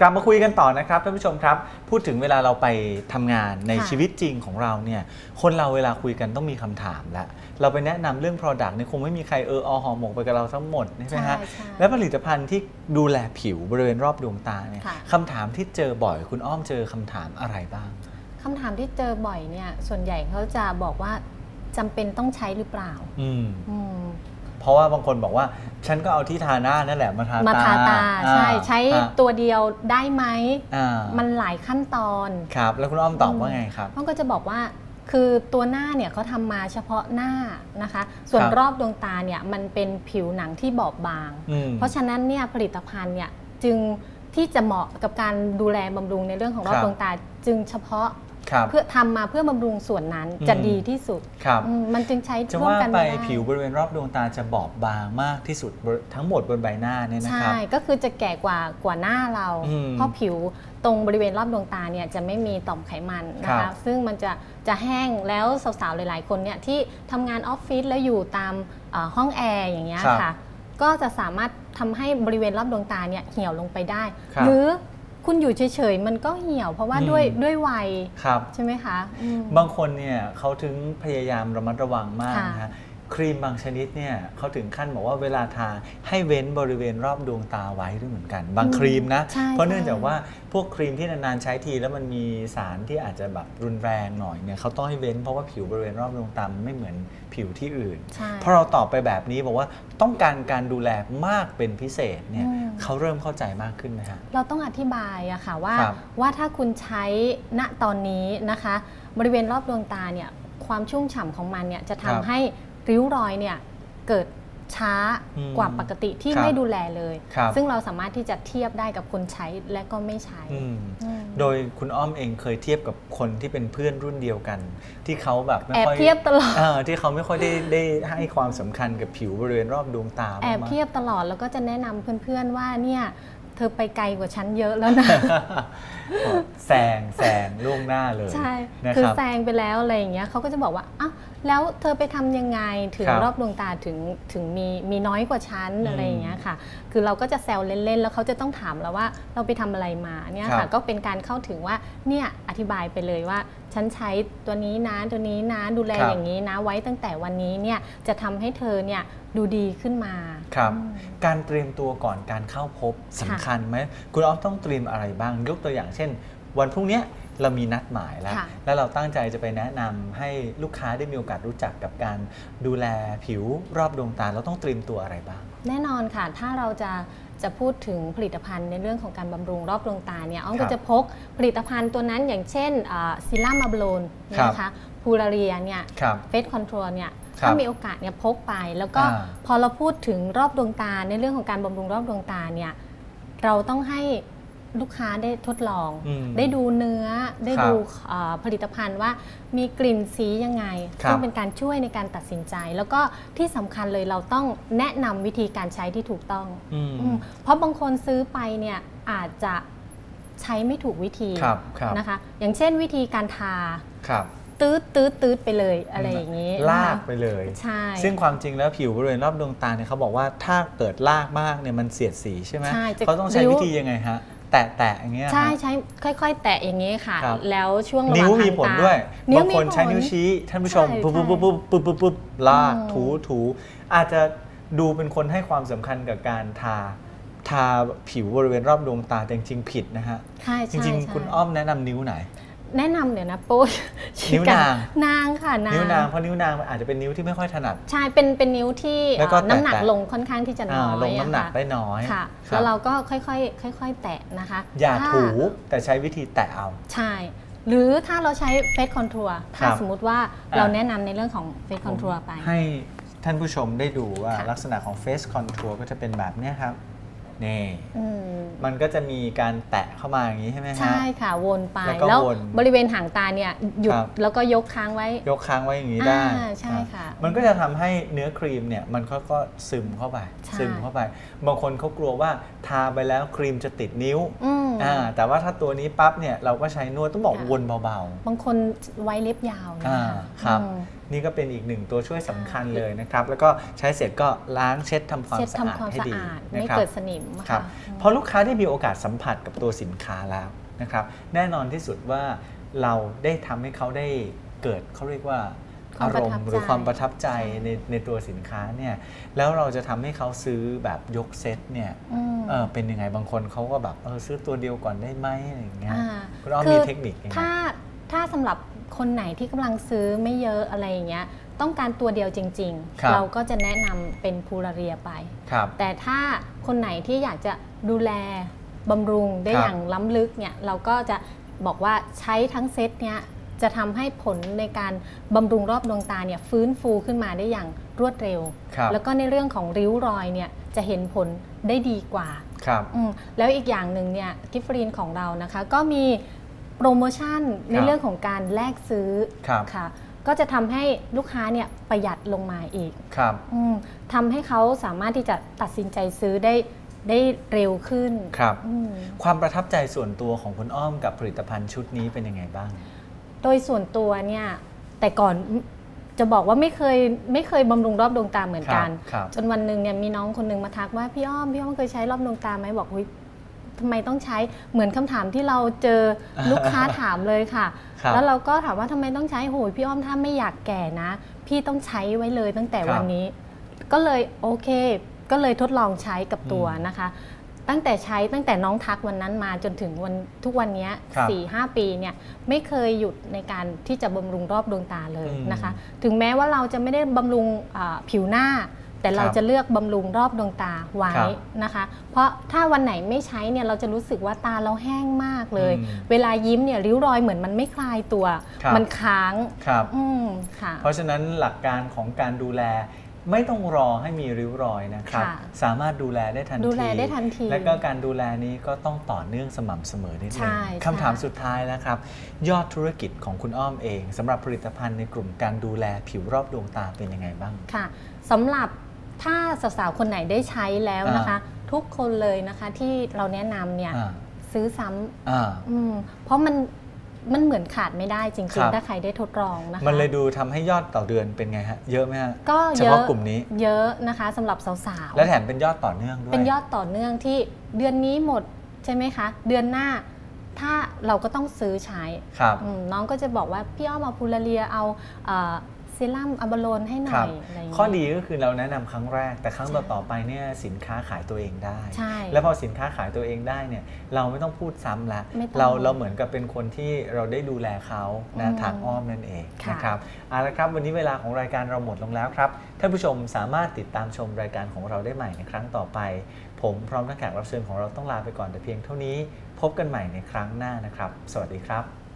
กลับมาคุยกันต่อนะครับท่านผู้ชมครับ พูดถึงเวลาเราไปทำงานในค่ะชีวิตจริงของเราเนี่ยคนเราเวลาคุยกันต้องมีคำถามละเราไปแนะนำเรื่อง Product เนี่ยคงไม่มีใครเอออหอหมกไปกับเราทั้งหมดใช่ไหมฮะใช่ใช่และผลิตภัณฑ์ที่ดูแลผิวบริเวณรอบดวงตาเนี่ยค่ะ คำถามที่เจอบ่อยคุณอ้อมเจอคำถามอะไรบ้าง คำถามที่เจอบ่อยเนี่ย ส่วนใหญ่เขาจะบอกว่าจำเป็นต้องใช้หรือเปล่าอืม อืม เพราะว่าบางคนบอกว่า ฉันก็เอาที่ทาหน้านั่นแหละมาทามาทาตาอ่ใช่ใช้อ่าตัวเดียวได้ไหมอ่ามันหลายขั้นตอนครับ แล้วคุณอ้อมตอบว่าไงครับมันก็จะบอกว่าคือตัวหน้าเนี่ยเขาทำมาเฉพาะหน้านะคะ ส่วนครับรอบดวงตาเนี่ยมันเป็นผิวหนังที่บอบบางอืมเพราะฉะนั้นเนี่ยผลิตภัณฑ์เนี่ยจึงที่จะเหมาะกับการดูแลบำรุงในเรื่องของรอบครับดวงตาจึงเฉพาะครับ เพื่อทำมาเพื่อบำรุงส่วนนั้นอืมจะดีที่สุดครับอืมมันจึงใช้จะร่วมว่ากันไปม่ด้ผิวบริเวณรอบดวงตาจะบอบบางมากที่สุดบนทั้งหมดบนใบหน้าเนี่ยนะคใช่รับก็คือจะแก่กว่ากว่าหน้าเราอืมเพราะผิวตรงบริเวณรอบดวงตาเนี่ยจะไม่มีต่อมไขมันนะครัคะบซึ่งมันจะจะแห้งแล้วสาวๆหลาย ๆ คนเนี่ยที่ทำงานออฟฟิศแล้วอยู่ตามเอ่อห้องแอร์อย่างเงี้ยครับค่ะก็จะสามารถทำให้บริเวณรอบดวงตาเนี่ยเหี่ยวลงไปได้ครับหรือ คุณอยู่เฉยๆ มันก็เหี่ยวเพราะว่าอืมด้วยด้วยวัยครับ ใช่ไหมคะอืม บางคนเนี่ยเขาถึงพยายามระมัดระวังมากค่ะ นะฮะ ครีมบางชนิดเนี่ยเขาถึงขั้นบอกว่าเวลาทาให้เว้นบริเวณรอบดวงตาไว้ด้วยเหมือนกัน บางครีมนะ ใช่เพราะเนื่องใช่จากว่าพวกครีมที่นานๆใช้ทีแล้วมันมีสารที่อาจจะแบบรุนแรงหน่อยเนี่ยเขาต้องให้เว้นเพราะว่าผิวบริเวณรอบดวงตามันไม่เหมือนผิวที่อื่นใช่พอเราตอบไปแบบนี้บอกว่าต้องการการดูแลมากเป็นพิเศษเนี่ยอืม เขาเริ่มเข้าใจมากขึ้นไหมฮะ เราต้องอธิบายอะค่ะว่าครับว่าถ้าคุณใช้ณตอนนี้นะคะ บริเวณรอบดวงตาเนี่ยความชุ่มฉ่ำของมันเนี่ยจะครัทำบให้ ริ้วรอยเนี่ยเกิดช้าอืมกว่าปกติที่ครับไม่ดูแลเลยครับซึ่งเราสามารถที่จะเทียบได้กับคนใช้และก็ไม่ใช้อืมอืมโดยคุณอ้อมเองเคยเทียบกับคนที่เป็นเพื่อนรุ่นเดียวกัน ที่เขาแบบไม่แอบค่อยเทียบตลอดเออที่เขาไม่ค่อยได้ได้ให้ความสำคัญกับผิวบริเวณรอบดวงตาแอบมากๆเทียบตลอดแล้วก็จะแนะนำเพื่อนๆว่าเนี่ย เธอไปไกลกว่าฉันเยอะแล้วนะ แซงแซงล่วงหน้าเลยใช่ นะคือรับ แซงไปแล้วอะไรอย่างเงี้ยเขาก็จะบอกว่าอ้าวแล้วเธอไปทำยังไงถึงครับรอบดวงตาถึงถึงมีมีน้อยกว่าฉันอืมอะไรอย่างเงี้ยค่ะ คือเราก็จะแซวเล่นๆ แล้วเขาจะต้องถามเราว่าเราไปทำอะไรมาเนี่ยครัค่ะบก็เป็นการเข้าถึงว่าเนี่ยอธิบายไปเลยว่า ฉันใช้ตัวนี้นะตัวนี้นะดูแลครับอย่างนี้นะไว้ตั้งแต่วันนี้เนี่ยจะทำให้เธอเนี่ยดูดีขึ้นมา ครับอืมการเตรียมตัวก่อนการเข้าพบสำคัญไหมคุณอ้อมต้องเตรียมอะไรบ้างยกตัวอย่างเช่น วันพรุ่งเนี้ย เรามีนัดหมายแล้วค่ะแล้วเราตั้งใจจะไปแนะนำให้ลูกค้าได้มีโอกาสรู้จักกับการดูแลผิวรอบดวงตาเราต้องเตรียมตัวอะไรบ้าง แน่นอนค่ะ ถ้าเราจะจะพูดถึงผลิตภัณฑ์ในเรื่องของการบำรุงรอบดวงตาเนี่ยอ้อมครัก็บจะพกผลิตภัณฑ์ตัวนั้นอย่างเช่นซิล่ามาบโลนครับนะคะพูลาเรียเนี่ยครับเฟสคอนโทรลเนี่ยครับถ้ามีโอกาสเนี่ยพกไป แล้วก็อ่าพอเราพูดถึงรอบดวงตาในเรื่องของการบำรุงรอบดวงตาเนี่ยเราต้องให้ ลูกค้าได้ทดลอง อืมได้ดูเนื้อได้ครับดูเอ่อผลิตภัณฑ์ว่ามีกลิ่นสียังไงครับ ซึ่งเป็นการช่วยในการตัดสินใจ แล้วก็ที่สำคัญเลยเราต้องแนะนำวิธีการใช้ที่ถูกต้องอืมอืมเพราะบางคนซื้อไปเนี่ยอาจจะใช้ไม่ถูกวิธีครับครับนะคะ อย่างเช่นวิธีการทาครับตืดตืดตืดไปเลยอะไรอย่างนี้ลากนะคะไปเลย ใช่ ซึ่งความจริงแล้วผิวบริเวณรอบดวงตาเนี่ยเขาบอกว่าถ้าเกิดลากมากเนี่ยมันเสียดสีใช่ไหมใช่จะ เขาต้องใช้ริ้ววิธียังไงฮะ แตะแตะอย่างเงี้ย ใช่ฮะใช้ค่อย ๆ แตะอย่างนี้ค่ะ ครับ แล้วช่วงระหนิ้วว่างมีหางผลตาด้วยนิ้วบางคนมีผลใช้นิ้วชี้ท่านผู้ชมใช่ปุ๊บปุ๊บใช่ปุ๊บปุ๊บปุ๊บปุ๊บลากอืม ถูถูอาจจะดูเป็นคนให้ความสำคัญกับการทา ทาผิวบริเวณรอบดวงตาแต่จริงๆผิดนะฮะ ใช่จใช่ริงใช่ๆคุณอ้อมแนะนำนิ้วไหน แนะนำเดี๋ยวนะปุ้ยนิ้วนางนางค่ะนางนิ้วนางเพราะนิ้วนางมันอาจจะเป็นนิ้วที่ไม่ค่อยถนัดใช่เป็นเป็นนิ้วที่แล้วก็เอ่อน้ำหนักแตะลงค่อนข้างที่จะน้อ่าอยลงน้ำหนักอะค่ะได้น้อยค่ะคบแล้วเราก็ค่อยๆค่อย ๆ แตะนะคะ อย่าถ้ถูแต่ใช้วิธีแตะเอา ใช่ หรือถ้าเราใช้เฟสคอนทัวร์คถ้ารับสมมุติว่าอะเราแนะนำในเรื่องของเฟสคอนทัวร์ไปให้ท่านผู้ชมได้ดูว่าค่ะลักษณะของ Face Contour ก็จะเป็นแบบเนี้ยครับ นี่อืมมันก็จะมีการแตะเข้ามาอย่างนี้ใช่ไหมฮะใช่ค่ะวนไปแล้วก็แล้ววนบริเวณหางตาเนี่ยหยุดครับแล้วก็ยกค้างไว้ ยกค้างไว้อย่างนี้ได้อ่าใช่รับค่ะ มันก็จะทำให้เนื้อครีมเนี่ยมันก็ก็ซึมเข้าไปใช่ซึมเข้าไป บางคนเขากลัวว่าทาไปแล้วครีมจะติดนิ้วอืมอ่าแต่ว่าถ้าตัวนี้ปั๊บเนี่ยเราก็ใช้นวดต้องบอกค่ะวนเบาบางคนไว้เล็บยาวๆนะอ่าคะครับอืม นี่ก็เป็นอีกหนึ่งตัวช่วยสำคัญเลยนะครับ แล้วก็ใช้เสร็จก็ล้างเช็ดทำความเช็ดสะอาดทำความให้สะดีอาดนะไม่ครับ เกิดสนิมครัค่ะบอืมพอลูกค้าได้มีโอกาสสัมผัสกับตัวสินค้าแล้วนะครับ แน่นอนที่สุดว่าเราได้ทำให้เขาได้เกิดเขาเรียกว่าควาอามรประมทับณ์หรือใจความประทับใจใช่ ในในตัวสินค้าเนี่ยแล้วเราจะทำให้เขาซื้อแบบยกเซตเนี่ยอืมเออเป็นยังไงบางคนเขาก็แบบเออซื้อตัวเดียวก่อนได้ไหมอะไรอย่างเงี้ยอ่าคุณอ้อมคืมีเทคนิคยังไง ถ้าถ้าสำหรับ คนไหนที่กำลังซื้อไม่เยอะอะไรอย่างเงี้ยต้องการตัวเดียวจริง ครับๆ เราก็จะแนะนำเป็นพูลาเรียไป ครับ แต่ถ้าคนไหนที่อยากจะดูแลบำรุงได้ครับ อย่างล้ำลึกเนี่ยเราก็จะบอกว่าใช้ทั้งเซตเนี่ยจะทำให้ผลในการบำรุงรอบดวงตาเนี่ยฟื้นฟูขึ้นมาได้อย่างรวดเร็ว ครับแล้วก็ในเรื่องของริ้วรอยเนี่ยจะเห็นผลได้ดีกว่า ครับ อืมแล้วอีกอย่างหนึ่งเนี่ยกิฟฟรีนของเรานะคะ ก็มี โปรโมชั่นในครับเรื่องของการแลกซื้อครับค่ะ ก็จะทำให้ลูกค้าเนี่ยประหยัดลงมาอีกครับอืมทำให้เขาสามารถที่จะตัดสินใจซื้อได้ได้เร็วขึ้นครับอืมความประทับใจส่วนตัวของคุณอ้อมกับผลิตภัณฑ์ชุดนี้เป็นยังไงบ้าง โดยส่วนตัวเนี่ยแต่ก่อนจะบอกว่าไม่เคยไม่เคยบำรุงรอบดวงตาเหมือนกันครับจนวันหนึ่งเนี่ยมีน้องคนหนึ่งมาทักว่าพี่อ้อมพี่อ้อมเคยใช้รอบดวงตาไหมบอกวิ ทำไมต้องใช้เหมือนคำถามที่เราเจอลูกค้าถามเลยค่ะ ครับ แล้วเราก็ถามว่าทำไมต้องใช้โหยพี่อ้อมถ้าไม่อยากแก่นะ พี่ต้องใช้ไว้เลยตั้งแต่ครับวันนี้ ก็เลยโอเค ก็เลยทดลองใช้กับตัวอืมนะคะ ตั้งแต่ใช้ตั้งแต่น้องทักวันนั้นมาจนถึงวันทุกวันเนี้ยครับสี่ห้าปีเนี่ยไม่เคยหยุดในการที่จะบำรุงรอบดวงตาเลยอืมนะคะ ถึงแม้ว่าเราจะไม่ได้บำรุงอ่าผิวหน้า แต่เราครับจะเลือกบำรุงรอบดวงตาไว้ครับนะคะ เพราะถ้าวันไหนไม่ใช้เนี่ยเราจะรู้สึกว่าตาเราแห้งมากเลย อืมเวลายิ้มเนี่ยริ้วรอยเหมือนมันไม่คลายตัว ครับ มันค้างครับ อืมค่ะ เพราะฉะนั้นหลักการของการดูแลไม่ต้องรอให้มีริ้วรอยนะครับ ค่ะสามารถดูแลได้ทันทีดูแลได้ทันทีและก็การดูแลนี้ก็ต้องต่อเนื่องสม่ำเสมอนิดนึใช่งใช่คำถามสุดท้ายแล้วครับ ยอดธุรกิจของคุณอ้อมเองสำหรับผลิตภัณฑ์ในกลุ่มการดูแลผิวรอบดวงตาเป็นยังไงบ้าง ค่ะสำหรับ ถ้าสาวๆ คนไหนได้ใช้แล้วนะคะ ทุกคนเลยนะคะที่เราแนะนำเนี่ยอ่าซื้อซ้ำอ่าอืมเพราะมันมันเหมือนขาดไม่ได้จคริรังบๆถ้าใครได้ทดลองนะคะ มันเลยดูทำให้ยอดต่อเดือนเป็นไงฮะ เยอะไหมฮะ ก็เฉเยพาะอะกลุ่มนี้ เยอะนะคะสำหรับสาวๆ และแถมเป็นยอดต่อเนื่องด้วย เป็นยอดต่อเนื่องที่เดือนนี้หมดใช่ไหมคะ เดือนหน้า ถ้าเราก็ต้องซื้อใช้ครับอืมน้องก็จะบอกว่าพี่อ้อมเอาพูลาเรียเอา เอ่อเซรั่มอะบาโลนให้หคน่รัอบยอะไรอย่างเงี้ย ข้อดีก็คือเราแนะนำครั้งแรก แต่ครั้งต่อๆไปเนี่ยสินค้าขายตัวเองได้ ใช่แล้วพอสินค้าขายตัวเองได้เนี่ยเราไม่ต้องพูดซ้ำละไม่ต้องเราเราเหมือนกับเป็นคนที่เราได้ดูแลเขานะอืมทางอ้อมนั่นเองค่ะ นะครับเอาละครับวันนี้เวลาของรายการเราหมดลงแล้วครับท่านผู้ชมสามารถติดตามชมรายการของเราได้ใหม่ในครั้งต่อไป ผมพร้อมทั้งแขกรับเชิญของเราต้องลาไปก่อนแต่เพียงเท่านี้ พบกันใหม่ในครั้งหน้านะครับ สวัสดีครับ